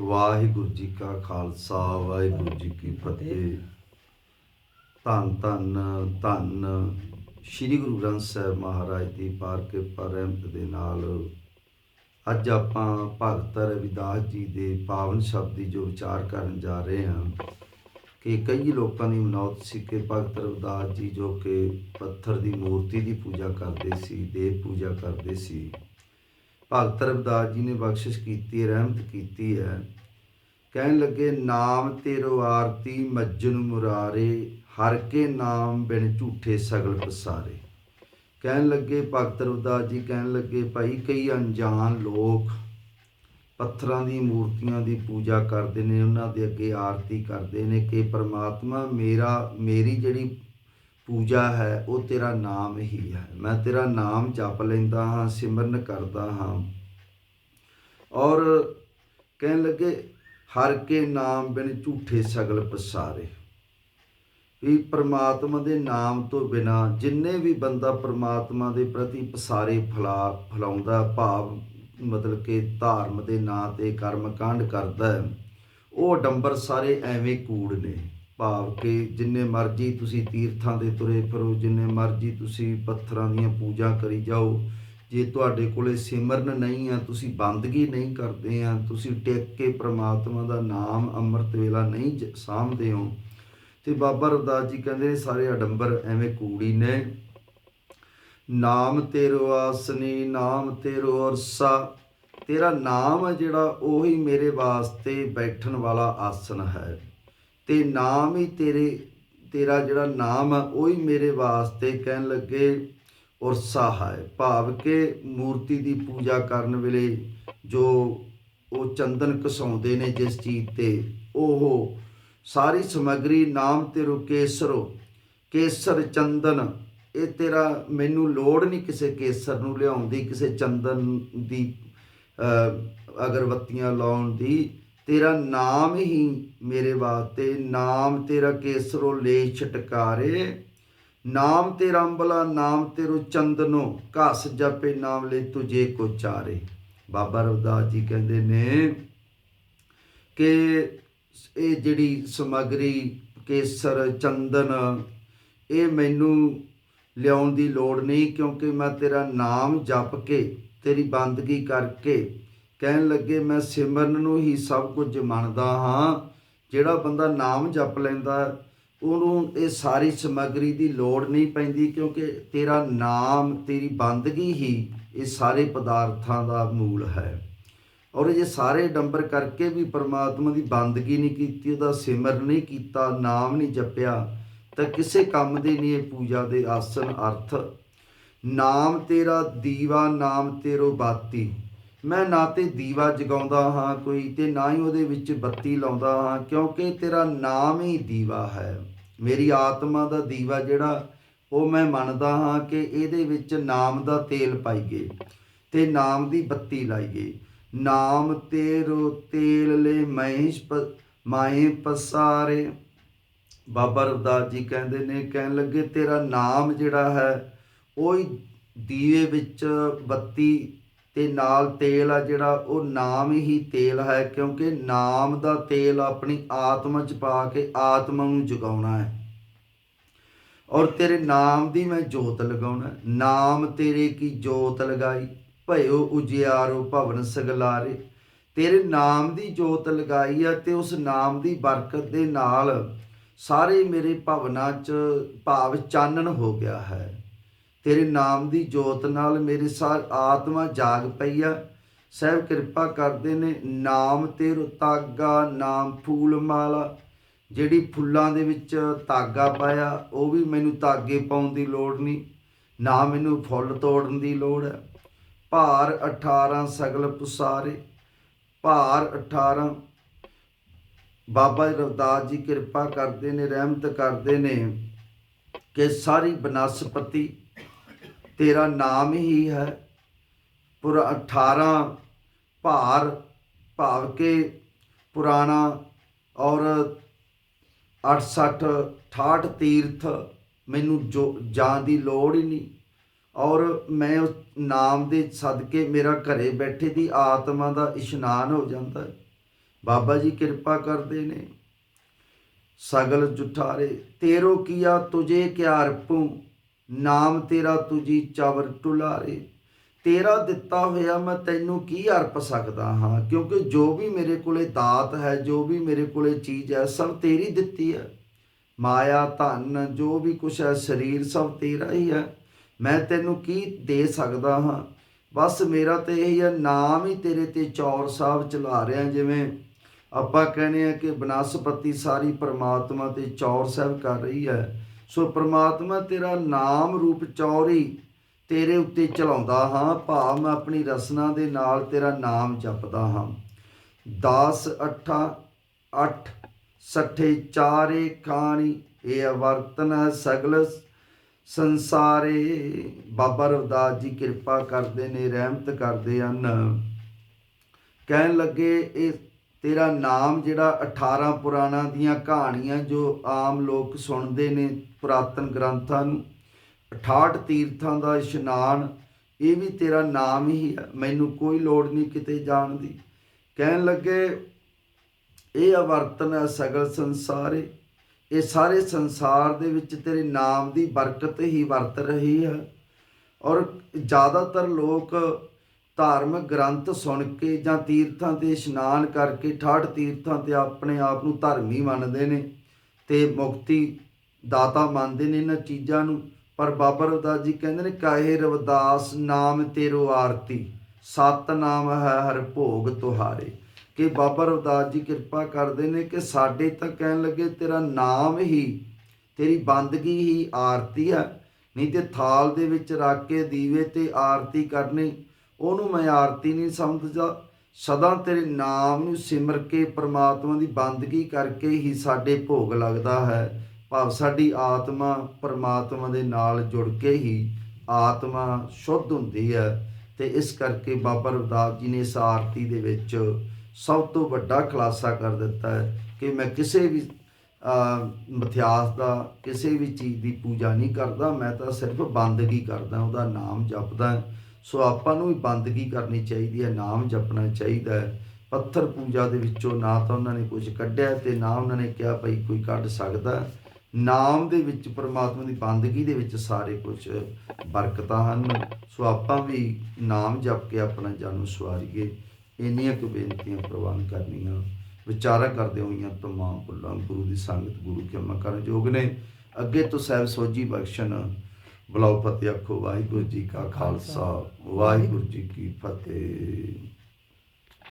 ਵਾਹਿਗੁਰੂ ਜੀ ਕਾ ਖਾਲਸਾ, ਵਾਹਿਗੁਰੂ ਜੀ ਕੀ ਫਤਿਹ। ਧੰਨ ਧੰਨ ਧੰਨ ਸ੍ਰੀ ਗੁਰੂ ਗ੍ਰੰਥ ਸਾਹਿਬ ਮਹਾਰਾਜ ਦੀ ਪਾਰ ਕੇ ਰਹਿਮਤ ਦੇ ਨਾਲ ਅੱਜ ਆਪਾਂ ਭਗਤ ਰਵਿਦਾਸ ਜੀ ਦੇ ਪਾਵਨ ਸ਼ਬਦ ਦੀ ਜੋ ਵਿਚਾਰ ਕਰਨ ਜਾ ਰਹੇ ਹਾਂ, ਕਿ ਕਈ ਲੋਕਾਂ ਦੀ ਮਨੌਤ ਸੀ ਕਿ ਭਗਤ ਰਵਿਦਾਸ ਜੀ ਜੋ ਕਿ ਪੱਥਰ ਦੀ ਮੂਰਤੀ ਦੀ ਪੂਜਾ ਕਰਦੇ ਸੀ, ਦੇਵ ਪੂਜਾ ਕਰਦੇ ਸੀ ਭਗਤ ਰਵਿਦਾਸ ਜੀ ਨੇ ਬਖਸ਼ਿਸ਼ ਕੀਤੀ, ਰਹਿਮਤ ਕੀਤੀ ਹੈ। ਕਹਿਣ ਲੱਗੇ, ਨਾਮ ਤੇਰੋ ਆਰਤੀ, ਮੱਜਨ ਮੁਰਾਰੇ, ਹਰ ਕੇ ਨਾਮ ਬਿਨ ਝੂਠੇ ਸਗਲ ਪਸਾਰੇ ਕਹਿਣ ਲੱਗੇ, ਭਗਤ ਰਵਿਦਾਸ ਜੀ ਕਹਿਣ ਲੱਗੇ, ਭਾਈ ਕਈ ਅਣਜਾਣ ਲੋਕ ਪੱਥਰਾਂ ਦੀ ਮੂਰਤੀਆਂ ਦੀ ਪੂਜਾ ਕਰਦੇ ਨੇ, ਉਹਨਾਂ ਦੇ ਅੱਗੇ ਆਰਤੀ ਕਰਦੇ ਨੇ ਕਿ ਪ੍ਰਮਾਤਮਾ ਮੇਰਾ, ਮੇਰੀ ਜਿਹੜੀ ਪੂਜਾ ਹੈ, ਉਹ ਤੇਰਾ ਨਾਮ ਹੀ ਹੈ। ਮੈਂ ਤੇਰਾ ਨਾਮ ਜਪ ਲੈਂਦਾ ਹਾਂ, ਸਿਮਰਨ ਕਰਦਾ ਹਾਂ। ਔਰ ਕਹਿਣ ਲੱਗੇ, ਹਰ ਕੇ ਨਾਮ ਬਿਨ ਝੂਠੇ ਸਗਲ ਪਸਾਰੇ। ਵੀ ਪ੍ਰਮਾਤਮਾ ਦੇ ਨਾਮ ਤੋਂ ਬਿਨਾ ਜਿੰਨੇ ਵੀ ਬੰਦਾ ਪ੍ਰਮਾਤਮਾ ਦੇ ਪ੍ਰਤੀ ਪਸਾਰੇ ਫਲਾ, ਫਲਾਉਂਦਾ, ਭਾਵ ਮਤਲਬ ਕਿ ਧਾਰਮ ਦੇ ਨਾਂ ਤੇ ਕਰਮ ਕਾਂਡ ਕਰਦਾ ਉਹ ਡੰਬਰ ਸਾਰੇ ਐਵੇਂ ਕੂੜ ਨੇ। ਭਾਵ ਕਿ ਜਿੰਨੇ ਮਰਜ਼ੀ ਤੁਸੀਂ ਤੀਰਥਾਂ ਦੇ ਤੁਰੇ ਫਿਰੋ, ਜਿੰਨੇ ਮਰਜ਼ੀ ਤੁਸੀਂ ਪੱਥਰਾਂ ਦੀਆਂ ਪੂਜਾ ਕਰੀ ਜਾਓ, ਜੇ ਤੁਹਾਡੇ ਕੋਲੇ ਸਿਮਰਨ ਨਹੀਂ ਆ, ਤੁਸੀਂ ਬੰਦਗੀ ਨਹੀਂ ਕਰਦੇ ਆ, ਤੁਸੀਂ ਟਿਕ ਕੇ ਪ੍ਰਮਾਤਮਾ ਦਾ ਨਾਮ ਅੰਮ੍ਰਿਤ ਵੇਲਾ ਨਹੀਂ ਜ- ਸਾਂਭਦੇ ਹੋ। ਤੇ ਬਾਬਾ ਰਵਦਾਸ ਜੀ ਕਹਿੰਦੇ ਸਾਰੇ ਅਡੰਬਰ ਐਵੇਂ ਕੂੜੀ ਨੇ। ਨਾਮ ਤੇਰੋ ਆਸਨੀ, ਨਾਮ ਤੇਰੋ ਅਰਸਾ ਤੇਰਾ ਨਾਮ ਹੈ ਜਿਹੜਾ, ਉਹੀ ਮੇਰੇ ਵਾਸਤੇ ਬੈਠਣ ਵਾਲਾ ਆਸਨ ਹੈ। ਤੇ ਨਾਮ ਹੀ ਤੇਰੇ, ਤੇਰਾ ਜਿਹੜਾ ਨਾਮ ਹੈ ਹੀ ਮੇਰੇ ਵਾਸਤੇ ਕਹਿਣ ਲੱਗੇ ਉਰਸਾ ਹੈ ਭਾਵ ਕਿ ਮੂਰਤੀ ਦੀ ਪੂਜਾ ਕਰਨ ਵੇਲੇ ਜੋ ਉਹ ਚੰਦਨ ਘਸਾਉਂਦੇ ਨੇ ਜਿਸ ਚੀਜ਼ ਤੇ, ਉਹ ਸਾਰੀ ਸਮਗਰੀ ਨਾਮ ਤੇਰੋ ਕੇਸਰੋ, ਕੇਸਰ ਚੰਦਨ। ਇਹ ਤੇਰਾ ਮੈਨੂੰ ਲੋੜ ਨਹੀਂ ਕਿਸੇ ਕੇਸਰ ਨੂੰ ਲਿਆਉਣ ਦੀ, ਕਿਸੇ ਚੰਦਨ ਦੀ ਅਗਰਬੱਤੀਆਂ ਲਾਉਣ ਦੀ। ਤੇਰਾ ਨਾਮ ਹੀ ਮੇਰੇ ਵਾਸਤੇ, ਨਾਮ ਤੇਰਾ ਕੇਸਰੋ ਲੇ ਛਟਕਾਰੇ। ਨਾਮ ਤੇਰਾ ਅੰਬਲਾ, ਨਾਮ ਤੇਰੋ ਚੰਦਨੋ, ਘਸ ਜਪੇ ਨਾਮ ਲੈ ਤੁਝੇ ਕੋ ਚਾਰੇ। ਬਾਬਾ ਰਵਦਾਸ ਜੀ ਕਹਿੰਦੇ ਨੇ ਕਿ ਇਹ ਜਿਹੜੀ ਸਮਗਰੀ ਕੇਸਰ, ਚੰਦਨ, ਇਹ ਮੈਨੂੰ ਲਿਆਉਣ ਦੀ ਲੋੜ ਨਹੀਂ ਕਿਉਂਕਿ ਮੈਂ ਤੇਰਾ ਨਾਮ ਜਪ ਕੇ, ਤੇਰੀ ਬੰਦਗੀ ਕਰਕੇ ਕਹਿਣ ਲੱਗੇ, ਮੈਂ ਸਿਮਰਨ ਨੂੰ ਹੀ ਸਭ ਕੁਝ ਮੰਨਦਾ ਹਾਂ। ਜਿਹੜਾ ਬੰਦਾ ਨਾਮ ਜਪ ਲੈਂਦਾ, ਉਹਨੂੰ ਇਹ ਸਾਰੀ ਸਮਗਰੀ ਦੀ ਲੋੜ ਨਹੀਂ ਪੈਂਦੀ ਕਿਉਂਕਿ ਤੇਰਾ ਨਾਮ, ਤੇਰੀ ਬੰਦਗੀ ਹੀ ਇਹ ਸਾਰੇ ਪਦਾਰਥਾਂ ਦਾ ਮੂਲ ਹੈ। ਔਰ ਇਹ ਸਾਰੇ ਡੰਬਰ ਕਰਕੇ ਵੀ ਪਰਮਾਤਮਾ ਦੀ ਬੰਦਗੀ ਨਹੀਂ ਕੀਤੀ, ਉਹਦਾ ਸਿਮਰਨ ਨਹੀਂ ਕੀਤਾ, ਨਾਮ ਨਹੀਂ ਜਪਿਆ, ਤਾਂ ਕਿਸੇ ਕੰਮ ਦੇ ਨਹੀਂ ਇਹ ਪੂਜਾ ਦੇ ਆਸਨ ਅਰਥ। ਨਾਮ ਤੇਰਾ ਦੀਵਾ, ਨਾਮ ਤੇਰੋ ਬਾਤੀ। ਮੈਂ ਨਾ ਤੇ ਦੀਵਾ ਜਗਾਉਂਦਾ ਹਾਂ ਕੋਈ ਤੇ ਨਾ ਹੀ ਉਹਦੇ ਵਿੱਚ ਬੱਤੀ ਲਾਉਂਦਾ ਹਾਂ, ਕਿਉਂਕਿ ਤੇਰਾ ਨਾਮ ਹੀ ਦੀਵਾ ਹੈ। ਮੇਰੀ ਆਤਮਾ ਦਾ ਦੀਵਾ ਜਿਹੜਾ, ਉਹ ਮੈਂ ਮੰਨਦਾ ਹਾਂ ਕਿ ਇਹਦੇ ਵਿੱਚ ਨਾਮ ਦਾ ਤੇਲ ਪਾਈਏ ਤੇ ਨਾਮ ਦੀ ਬੱਤੀ ਲਾਈਏ। ਨਾਮ ਤੇਰੋ ਤੇਲ ਲੈ ਮਹਿਸ਼ ਪ ਮਾਏ ਪਸਾਰੇ। ਬਾਬਾ ਰਵਦਾਸ ਜੀ ਕਹਿੰਦੇ ਨੇ, ਕਹਿਣ ਲੱਗੇ ਤੇਰਾ ਨਾਮ ਜਿਹੜਾ ਹੈ, ਉਹ ਹੀ ਦੀਵੇ ਵਿੱਚ ਬੱਤੀ ਤੇ ਨਾਲ ਤੇਲ ਆ ਜਿਹੜਾ, ਉਹ ਨਾਮ ਹੀ ਤੇਲ ਹੈ, ਕਿਉਂਕਿ ਨਾਮ ਦਾ ਤੇਲ ਆਪਣੀ ਆਤਮਾ ਚ ਪਾ ਕੇ ਆਤਮਾ ਨੂੰ ਜਗਾਉਣਾ ਹੈ। ਔਰ ਤੇਰੇ ਨਾਮ ਦੀ ਮੈਂ ਜੋਤ ਲਗਾਉਣਾ ਨਾਮ ਤੇਰੇ ਕੀ ਜੋਤ ਲਗਾਈ? ਭਇਓ ਉਜਿਆਰੋ ਭਵਨ ਸਗਲਾਰੇ। ਤੇਰੇ ਨਾਮ ਦੀ ਜੋਤ ਲਗਾਈ ਆ ਤੇ ਉਸ ਨਾਮ ਦੀ ਬਰਕਤ ਦੇ ਨਾਲ ਸਾਰੇ ਮੇਰੇ ਭਵਨਾਂ 'ਚ ਭਾਵ ਚਾਨਣ ਹੋ ਗਿਆ ਹੈ। ਤੇਰੇ ਨਾਮ ਦੀ ਜੋਤ ਨਾਲ ਮੇਰੇ ਸਾਰ ਆਤਮਾ ਜਾਗ ਪਈ ਆ। ਸਹਿਬ ਕਿਰਪਾ ਕਰਦੇ ਨੇ, ਨਾਮ ਤੇਰੋ ਤਾਗਾ ਨਾਮ ਫੂਲ ਮਾਲਾ। ਜਿਹੜੀ ਫੁੱਲਾਂ ਦੇ ਵਿੱਚ ਤਾਗਾ ਪਾਇਆ, ਉਹ ਵੀ ਮੈਨੂੰ ਤਾਗੇ ਪਾਉਣ ਦੀ ਲੋੜ ਨਹੀਂ, ਨਾ ਮੈਨੂੰ ਫੁੱਲ ਤੋੜਨ ਦੀ ਲੋੜ ਹੈ। ਭਾਰ 18 ਸਗਲ ਪੁਸਾਰੇ, ਭਾਰ 18 ਬਾਬਾ ਰਵਦਾਸ ਜੀ ਕਿਰਪਾ ਕਰਦੇ ਨੇ, ਰਹਿਮਤ ਕਰਦੇ ਨੇ ਕਿ ਸਾਰੀ ਬਨਸਪਤੀ ਤੇਰਾ ਨਾਮ ਹੀ ਹੈ। ਪੁਰ 18 ਭਾਰ ਭਾਵ ਕੇ ਪੁਰਾਣਾ ਔਰ 68 68 ਤੀਰਥ ਮੈਨੂੰ ਜੋ ਜਾਣ ਦੀ ਲੋੜ ਹੀ ਨਹੀਂ। ਔਰ ਮੈਂ ਉਸ ਨਾਮ ਦੇ ਸਦਕੇ ਮੇਰਾ ਘਰੇ ਬੈਠੇ ਦੀ ਆਤਮਾ ਦਾ ਇਸ਼ਨਾਨ ਹੋ ਜਾਂਦਾ ਹੈ। ਬਾਬਾ ਜੀ ਕਿਰਪਾ ਕਰਦੇ ਨੇ। ਸਗਲ ਜੁਠਾਰੇ, ਤੇਰੋ ਕੀਆ ਤੁਝੇ ਕਿਆ ਅਰਪੂ ਨਾਮ ਤੇਰਾ ਤੁਜੀ ਚਵਰ ਟੁਲਾਰੇ। ਤੇਰਾ ਦਿੱਤਾ ਹੋਇਆ ਮੈਂ ਤੈਨੂੰ ਕੀ ਅਰਪ ਸਕਦਾ ਹਾਂ? ਕਿਉਂਕਿ ਜੋ ਵੀ ਮੇਰੇ ਕੋਲੇ ਦਾਤ ਹੈ, ਜੋ ਵੀ ਮੇਰੇ ਕੋਲੇ ਚੀਜ਼ ਹੈ, ਸਭ ਤੇਰੀ ਦਿੱਤੀ ਹੈ। ਮਾਇਆ, ਧਨ, ਜੋ ਵੀ ਕੁਛ ਹੈ, ਸਰੀਰ ਸਭ ਤੇਰਾ ਹੀ ਹੈ। ਮੈਂ ਤੈਨੂੰ ਕੀ ਦੇ ਸਕਦਾ ਹਾਂ? ਬਸ ਮੇਰਾ ਤੇ ਇਹੀ ਹੈ, ਨਾਮ ਹੀ ਤੇਰੇ ਤੇ ਚੌਰ ਸਾਹਿਬ ਚਲਾ ਰਿਹਾ। ਜਿਵੇਂ ਆਪਾਂ ਕਹਿੰਦੇ ਆ ਕਿ ਬਨਸਪਤੀ ਸਾਰੀ ਪਰਮਾਤਮਾ ਤੇ ਚੌਰ ਸਾਹਿਬ ਕਰ ਰਹੀ ਹੈ। ਸੋ ਪ੍ਰਮਾਤਮਾ ਤੇਰਾ ਨਾਮ ਰੂਪ ਚੌਰੀ ਤੇਰੇ ਉੱਤੇ ਚਲਾਉਂਦਾ ਹਾਂ, ਭਾਵ ਮੈਂ ਆਪਣੀ ਰਸਨਾ ਦੇ ਨਾਲ ਤੇਰਾ ਨਾਮ ਜਪਦਾ ਹਾਂ। 10 8 8 ਸੱਠੇ, ਚਾਰੇ ਕਾਣੀ ਇਹ ਅਵਰਤਨ ਹੈ ਸਗਲ ਸੰਸਾਰੇ, ਬਾਬਾ ਰਵਦਾਸ ਜੀ ਕਿਰਪਾ ਕਰਦੇ ਨੇ, ਰਹਿਮਤ ਕਰਦੇ ਹਨ। ਕਹਿਣ ਲੱਗੇ, ਇਹ ਤੇਰਾ ਨਾਮ ਜਿਹੜਾ 18 ਪੁਰਾਣਾ ਦੀਆਂ ਕਹਾਣੀਆਂ ਜੋ ਆਮ ਲੋਕ ਸੁਣਦੇ ਨੇ ਪੁਰਾਤਨ ਗ੍ਰੰਥਾਂ ਨੂੰ 68 ਤੀਰਥਾਂ ਦਾ ਇਸ਼ਨਾਨ, ਇਹ ਵੀ ਤੇਰਾ ਨਾਮ ਹੀ ਹੈ, ਮੈਨੂੰ ਕੋਈ ਲੋੜ ਨਹੀਂ ਕਿਤੇ ਜਾਣ ਦੀ। ਕਹਿਣ ਲੱਗੇ, ਇਹ ਅਵਰਤਨ ਹੈ ਸਗਲ ਸੰਸਾਰੇ, ਇਹ ਸਾਰੇ ਸੰਸਾਰ ਦੇ ਵਿੱਚ ਤੇਰੇ ਨਾਮ ਦੀ ਬਰਕਤ ਹੀ ਵਰਤ ਰਹੀ ਹੈ। ਔਰ ਜ਼ਿਆਦਾਤਰ ਲੋਕ ਧਾਰਮਿਕ ਗ੍ਰੰਥ ਸੁਣ ਕੇ ਜਾਂ ਤੀਰਥਾਂ ਤੇ ਇਸ਼ਨਾਨ ਕਰਕੇ ਠਾਠ ਤੀਰਥਾਂ ਤੇ ਆਪਣੇ ਆਪ ਨੂੰ ਧਰਮੀ ਮੰਨਦੇ ਨੇ ਤੇ ਮੁਕਤੀ ਦਾਤਾ ਮੰਨਦੇ ਨੇ ਇਹਨਾਂ ਚੀਜ਼ਾਂ ਨੂੰ। ਪਰ ਬਾਬਾ ਰਵਿਦਾਸ ਜੀ ਕਹਿੰਦੇ ਨੇ, ਕਾਹੇ ਰਵਦਾਸ, ਨਾਮ ਤੇਰੋ ਆਰਤੀ ਸਤ ਨਾਮ ਹੈ ਹਰ ਭੋਗ ਤੁਹਾਰੇ। ਕਿ ਬਾਬਾ ਰਵਦਾਸ ਜੀ ਕਿਰਪਾ ਕਰਦੇ ਨੇ ਕਿ ਸਾਡੇ ਤਾਂ ਕਹਿਣ ਲੱਗੇ, ਤੇਰਾ ਨਾਮ ਹੀ, ਤੇਰੀ ਬੰਦਗੀ ਹੀ ਆਰਤੀ ਹੈ। ਨਹੀਂ ਤੇ ਥਾਲ ਦੇ ਵਿੱਚ ਰੱਖ ਕੇ ਦੀਵੇ ਤੇ ਆਰਤੀ ਕਰਨੀ ਉਹਨੂੰ ਮੈਂ ਆਰਤੀ ਨਹੀਂ ਸਮਝਦਾ। ਸਦਾ ਤੇਰੇ ਨਾਮ ਨੂੰ ਸਿਮਰ ਕੇ ਪ੍ਰਮਾਤਮਾ ਦੀ ਬੰਦਗੀ ਕਰਕੇ ਹੀ ਸਾਡੇ ਭੋਗ ਲੱਗਦਾ ਹੈ। ਭਾਵ ਸਾਡੀ ਆਤਮਾ ਪ੍ਰਮਾਤਮਾ ਦੇ ਨਾਲ ਜੁੜ ਕੇ ਹੀ ਆਤਮਾ ਸ਼ੁੱਧ ਹੁੰਦੀ ਹੈ। ਤੇ ਇਸ ਕਰਕੇ ਬਾਬਾ ਰਵਿਦਾਸ ਜੀ ਨੇ ਇਸ ਆਰਤੀ ਦੇ ਵਿੱਚ ਸਭ ਤੋਂ ਵੱਡਾ ਖੁਲਾਸਾ ਕਰ ਦਿੱਤਾ ਹੈ ਕਿ ਮੈਂ ਕਿਸੇ ਵੀ ਅਹ, ਮਿਥਿਆਸ ਦਾ ਕਿਸੇ ਵੀ ਚੀਜ਼ ਦੀ ਪੂਜਾ ਨਹੀਂ ਕਰਦਾ। ਮੈਂ ਤਾਂ ਸਿਰਫ ਬੰਦਗੀ ਕਰਦਾ ਉਹਦਾ ਨਾਮ ਜਪਦਾ। ਸੋ ਆਪਾਂ ਨੂੰ ਵੀ ਬੰਦਗੀ ਕਰਨੀ ਚਾਹੀਦੀ ਹੈ, ਨਾਮ ਜਪਣਾ ਚਾਹੀਦਾ ਹੈ। ਪੱਥਰ ਪੂਜਾ ਦੇ ਵਿੱਚੋਂ ਨਾ ਤਾਂ ਉਹਨਾਂ ਨੇ ਕੁਝ ਕੱਢਿਆ ਤੇ ਨਾ ਉਹਨਾਂ ਨੇ ਕਿਹਾ ਭਈ ਕੋਈ ਕੱਢ ਸਕਦਾ। ਨਾਮ ਦੇ ਵਿੱਚ, ਪਰਮਾਤਮਾ ਦੀ ਬੰਦਗੀ ਦੇ ਵਿੱਚ ਸਾਰੇ ਕੁਝ ਬਰਕਤਾਂ ਹਨ। ਸੋ ਆਪਾਂ ਵੀ ਨਾਮ ਜਪ ਕੇ ਆਪਣਾ ਜਨਮ ਸਵਾਰੀਏ। ਇੰਨੀਆਂ ਕੁ ਬੇਨਤੀਆਂ ਪ੍ਰਵਾਨ ਕਰਨੀਆਂ। ਵਿਚਾਰਾ ਕਰਦੇ ਹੋਈਆਂ ਤਮਾਮ ਭੁੱਲਾਂ ਗੁਰੂ ਦੀ ਸੰਗਤ ਗੁਰੂ ਕੇ ਕਰਨ ਯੋਗ ਨੇ। ਅੱਗੇ ਤੋਂ ਸਹਿਬ ਸੋਜੀ ਬਖਸ਼ਣ ਬਲਾਉ ਫਤਿਹ ਆਖੋ ਵਾਹਿਗੁਰੂ ਜੀ ਕਾ ਖਾਲਸਾ ਵਾਹਿਗੁਰੂ ਜੀ ਕੀ ਫਤਿਹ।